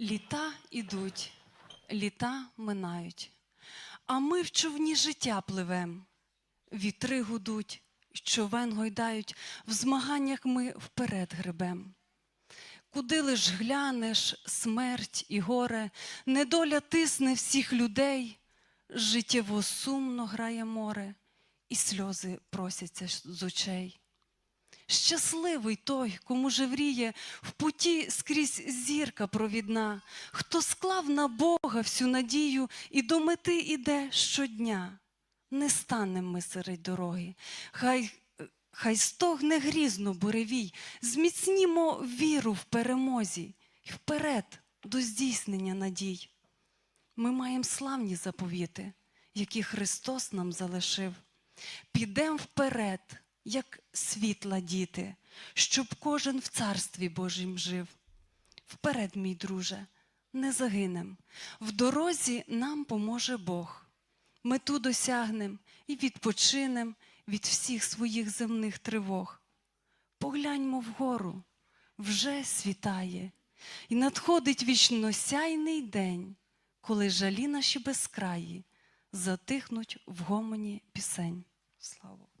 Літа ідуть, літа минають, а ми в човні життя пливем. Вітри гудуть, човен гойдають, в змаганнях ми вперед гребем. Куди лиш глянеш, смерть і горе, недоля тисне всіх людей, життєво сумно грає море, і сльози просяться з очей. Щасливий той, кому жевріє в путі скрізь зірка провідна, хто склав на Бога всю надію і до мети іде щодня. Не станем ми серед дороги, хай, хай стогне грізно буревій, зміцнімо віру в перемозі й вперед до здійснення надій. Ми маємо славні заповіти, які Христос нам залишив. Підем вперед, як світла діти, щоб кожен в царстві Божім жив. Вперед, мій друже, не загинем. В дорозі нам поможе Бог. Мету досягнем і відпочинем від всіх своїх земних тривог. Погляньмо вгору, вже світає, і надходить вічно сяйний день, коли жалі наші безкраї затихнуть в гомоні пісень. Слава!